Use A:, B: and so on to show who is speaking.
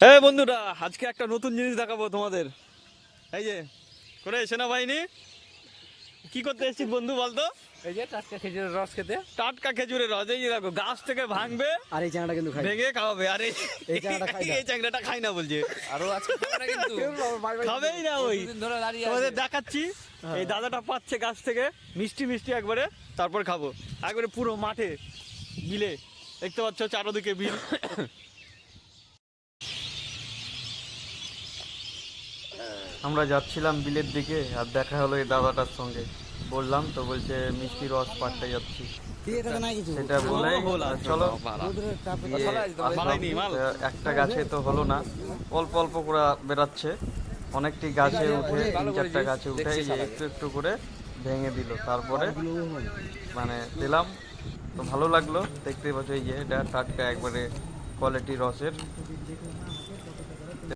A: হ্যাঁ বন্ধুরা আজকে একটা নতুন জিনিস দেখাবো তোমাদের। এই যে করে সেনাবাহিনী কি করতে এসেছিস বন্ধু বলতো?
B: এই যে টাটকা খেজুরের রস খেতে।
A: টাটকা খেজুরের রস এই যে দেখো গাছ থেকে ভাঙবে
C: আর এই চানাটা কিন্তু খাই।
A: ভেঙে খাওয়াবে আরে
C: এই চ্যাংড়াটা খাই না।
A: এই চ্যাংড়াটা খাই না বলছে।
B: আরও আজকে কিন্তু।
A: খাবেই না ওই। তোমাদের দেখাচ্ছি এই দাদাটা পাচ্ছে গাছ থেকে মিষ্টি মিষ্টি একবারে তারপর খাব। একবারে পুরো মাঠে বিলে দেখতে পাচ্ছ চারোদিকে বিল। আমরা যাচ্ছিলাম বিলের দিকে আর দেখা হলো এই দাদাটার সঙ্গে। বললাম তো বলছে মিষ্টি রস পাড়তে যাচ্ছি। সেটা বলে চলো।
B: মাল।
A: আহ, একটা গাছে তো হলো না। অল্প অল্প করে বেরাচ্ছে অনেকটি গাছে উঠে তিন চারটা গাছে উঠে। একটু একটু করে ভেঙে দিল। তারপরে মানে দিলাম। তো ভালো লাগল। দেখতে পাচ্ছ এই যে এটা টাটকা একবারে কোয়ালিটি রসের।